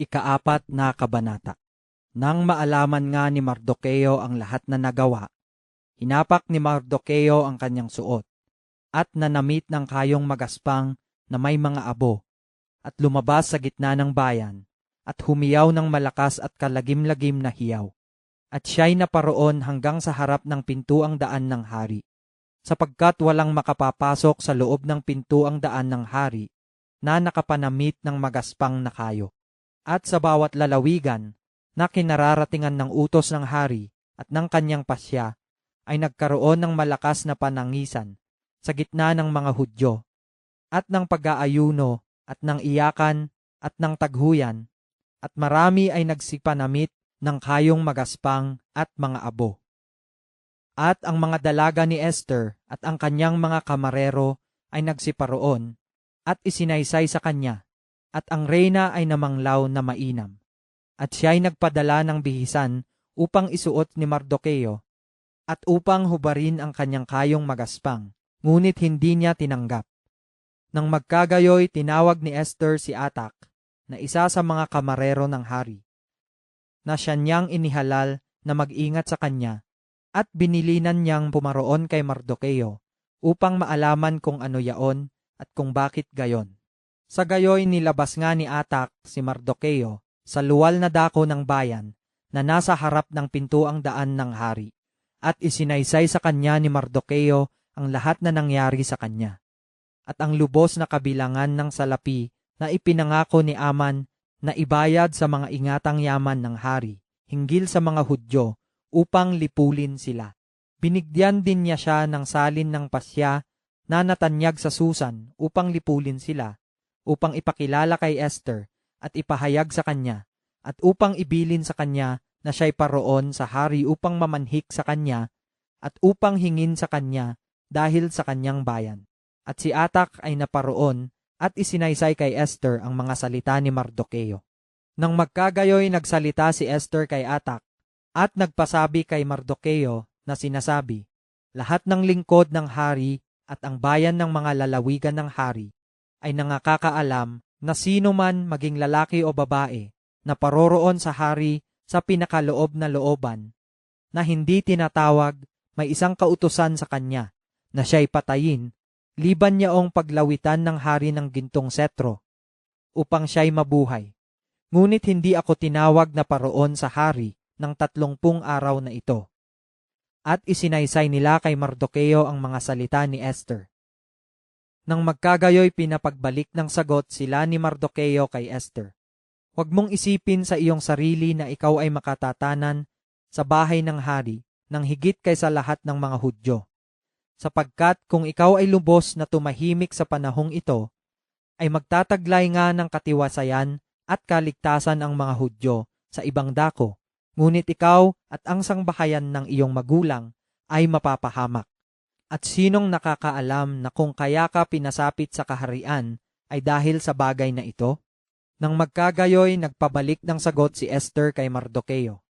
Ikaapat na kabanata. Nang maalaman nga ni Mardokeo ang lahat na nagawa, hinapak ni Mardokeo ang kanyang suot, at nanamit ng kayong magaspang na may mga abo, at lumabas sa gitna ng bayan, at humiyaw ng malakas at kalagim-lagim na hiyaw. At siya'y naparoon hanggang sa harap ng pintuang daan ng hari, sapagkat walang makapapasok sa loob ng pintuang daan ng hari na nakapanamit ng magaspang na kayo at sa bawat lalawigan na kinararatingan ng utos ng hari at ng kanyang pasya ay nagkaroon ng malakas na panangisan sa gitna ng mga Hudyo at ng pag-aayuno at ng iyakan at ng taghuyan at marami ay nagsipanamit ng kayong magaspang at mga abo. At ang mga dalaga ni Esther at ang kanyang mga kamarero ay nagsiparoon at isinaysay sa kanya at ang reyna ay namanglaw na mainam. At siya'y nagpadala ng bihisan upang isuot ni Mardokeo at upang hubarin ang kanyang kayong magaspang, ngunit hindi niya tinanggap. Nang magkagayoy, tinawag ni Esther si Atak, na isa sa mga kamarero ng hari, na siya niyang inihalal na mag-ingat sa kanya, at binilinan niyang pumaroon kay Mardokeo upang maalaman kung ano yaon at kung bakit gayon. Sa gayoy nilabas nga ni Atak si Mardokeo sa luwal na dako ng bayan na nasa harap ng pintuang daan ng hari at isinaysay sa kanya ni Mardokeo ang lahat na nangyari sa kanya. At ang lubos na kabilangan ng salapi na ipinangako ni Aman na ibayad sa mga ingatang yaman ng hari hinggil sa mga Hudyo upang lipulin sila. Binigyan din niya siya ng salin ng pasya na natanyag sa Susan upang lipulin sila, upang ipakilala kay Esther at ipahayag sa kanya, at upang ibilin sa kanya na siya'y paroon sa hari upang mamanhik sa kanya, at upang hingin sa kanya dahil sa kanyang bayan. At si Atak ay naparoon at isinaysay kay Esther ang mga salita ni Mardokeo. Nang magkagayoy nagsalita si Esther kay Atak at nagpasabi kay Mardokeo na sinasabi, lahat ng lingkod ng hari at ang bayan ng mga lalawigan ng hari ay nangakakaalam na sino man maging lalaki o babae na paroroon sa hari sa pinakaloob na looban na hindi tinatawag may isang kautusan sa kanya na siya'y patayin liban niyaong paglawitan ng hari ng gintong setro upang siya'y mabuhay. Ngunit hindi ako tinawag na paroon sa hari ng tatlongpung araw na ito. At isinaysay nila kay Mardokeo ang mga salita ni Esther. Nang magkagayoy pinapagbalik ng sagot sila ni Mardokeo kay Esther. Huwag mong isipin sa iyong sarili na ikaw ay makatatanan sa bahay ng hari nang higit kaysa lahat ng mga Hudyo. Sapagkat kung ikaw ay lubos na tumahimik sa panahong ito, ay magtataglay nga ng katiwasayan at kaligtasan ang mga Hudyo sa ibang dako Ngunit ikaw at ang sangbahayan ng iyong magulang ay mapapahamak. At sinong nakakaalam na kung kaya ka pinasapit sa kaharian ay dahil sa bagay na ito? Nang magkagayoy, nagpabalik ng sagot si Esther kay Mardokeo.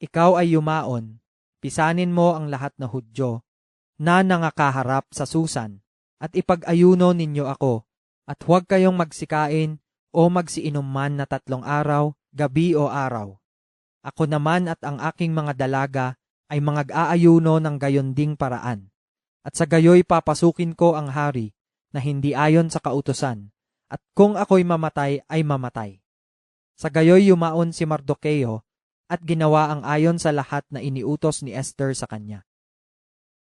Ikaw ay yumaon, pisanin mo ang lahat na Hudyo na nangakaharap sa Susan, at ipag-ayuno ninyo ako, at huwag kayong magsikain o magsiinom man na tatlong araw, gabi o araw ako naman at ang aking mga dalaga ay mga aayuno ng gayonding paraan. At sa gayoy papasukin ko ang hari na hindi ayon sa kautusan, at kung ako'y mamatay ay mamatay. Sa gayoy yumaon si Mardokeo at ginawa ang ayon sa lahat na iniutos ni Esther sa kanya.